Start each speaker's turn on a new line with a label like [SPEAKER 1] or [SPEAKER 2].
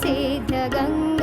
[SPEAKER 1] சேத கங்கை